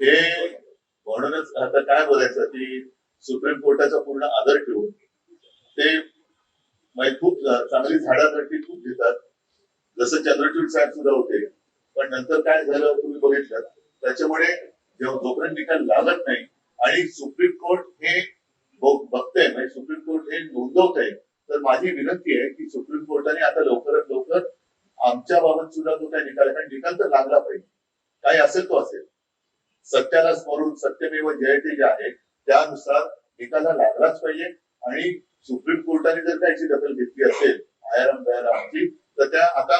हे म्हणूनच आता काय बोलायचं की सुप्रीम कोर्टाचा पूर्ण आदर ठेवून ते म्हणजे खूप चांगली झाडासाठी खूप घेतात. जसं चंद्रचूड साहेब सुद्धा होते पण नंतर काय झालं तुम्ही बघितलं. त्याच्यामुळे जेव्हा जोपर्यंत निकाल लागत नाही आणि सुप्रीम कोर्ट हे बघतंय म्हणजे सुप्रीम कोर्ट हे नोंदवत आहे तर माझी विनंती आहे की सुप्रीम कोर्टाने आता लवकरात लवकर आमच्या बाबत सुद्धा तो काय निकाल कारण निकाल तर लागला पाहिजे. काय असेल तो असेल. सत्याला स्मरून सत्यमेव जयते जे आहे त्यानुसार निकाल लागलाच पाहिजे. आणि सुप्रीम कोर्टाने जर त्याची दखल घेतली असेल आयराम दयारामची तर त्या आता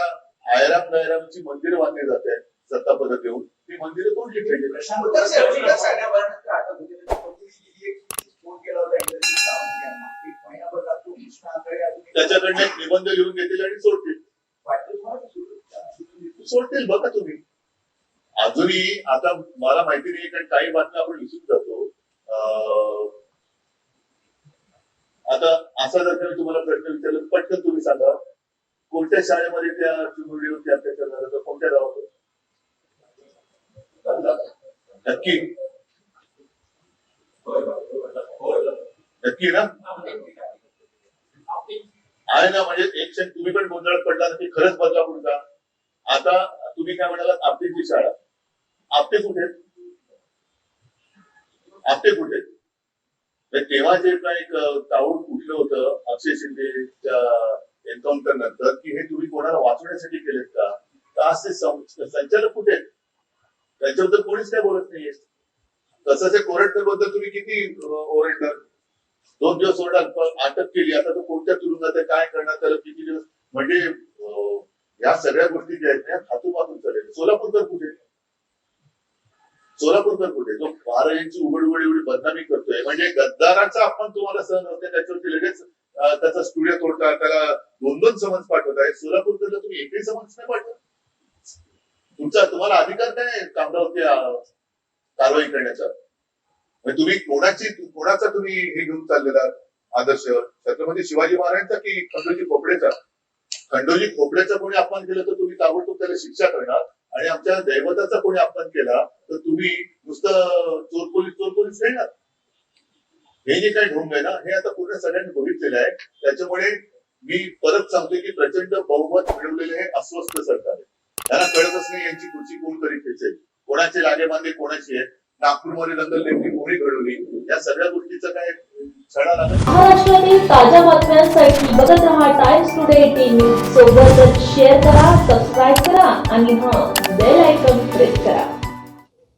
आयराम दयारामची मंदिरं बांधली जात सत्ता पदक घेऊन ती मंदिरं तोडली पाहिजे त्याच्याकडनं निबंध लिहून घेतील आणि सोडतील? सोडतील बघा तुम्ही. अजूनही आता मला माहिती नाही कारण काही बातम्या आपण विसरून जातो. आता असा जर का तुम्हाला प्रश्न विचारला पटकन तुम्ही सांगा. कोणत्या शाळेमध्ये त्या चिमुरडीवरती अत्याचार झाला तर कोणत्या गावात नक्की. नक्की ना? आहे ना म्हणजे एक क्षण तुम्ही पण गोंधळात पडला ना की खरंच बदलापूर का आता तुम्ही काय म्हणालात आपटेची शाळा आपटे कुठे? आहेत? आपटे कुठे? आहेत? तेव्हा जे काय एक ताऊड उठलं होतं अक्षय शिंदेच्या एन्काउंटर नंतर की हे तुम्ही कोणाला वाचवण्यासाठी केलेत का? तर आज ते संचालक कुठे आहेत? त्यांच्याबद्दल कोणीच काय बोलत नाहीये. तसंच हे कोरटकरबद्दल तुम्ही किती ओरडणार? दोन दिवस ओरडाल अटक केली. आता तो कोणत्या तुरुंगात आहे, काय करणार त्याला किती दिवस? म्हणजे या सगळ्या गोष्टी ज्या आहेत त्या हातूपातून चालेल सोलापूरकर कुठे सोलापूरकर कुठे? जो महाराजांची उघड उघड एवढी बदनामी करतोय. म्हणजे गद्दाराचा आपण तुम्हाला सहन होते त्याच्यावरती लगेच त्याचा स्टुडिओ तोडता त्याला दोन दोन समन्स पाठवताय सोलापूरकरला तुम्ही एकही समन्स नाही पाठवत? तुमचा तुम्हाला अधिकार काय आहे कामगावरती कारवाई करण्याचा? म्हणजे तुम्ही कोणाची कोणाचा तुम्ही हे घेऊन चाललेला आदर्श? छत्रपती शिवाजी महाराजांचा की खंडोजी खोपडेचा? खंडोजी खोपड्याचा कोणी अपमान केला तर तुम्ही ताबडतोब त्याला शिक्षा करणार आणि आमच्या दैवताचा कोणी अपमान केला तर तुम्ही नुसतं चोर पोलीस चोर पोलीस नाही ना? हे जे काही ढोंग आहे ना हे आता पूर्ण सगळ्यांनी बघितलेलं आहे. त्याच्यामुळे मी परत सांगतोय की प्रचंड बहुमत मिळवलेले हे अस्वस्थ सरकार आहे. त्यांना कळतच नाही यांची खुर्ची कोण तरी खेचेल. कोणाचे लागेबांधे कोणाची आहे? नागपूरमध्ये दंगल नेमकी कोणी घडवली? या सगळ्या गोष्टीचं काय छडा लागत महाराष्ट्रातील ताज्या बातम्यांसाठी बघत रहा टाइम्स टुडे टीव्ही सोबतच शेअर करा सबस्क्राईब करा आणि हा बेल आयकॉन प्रेस करा.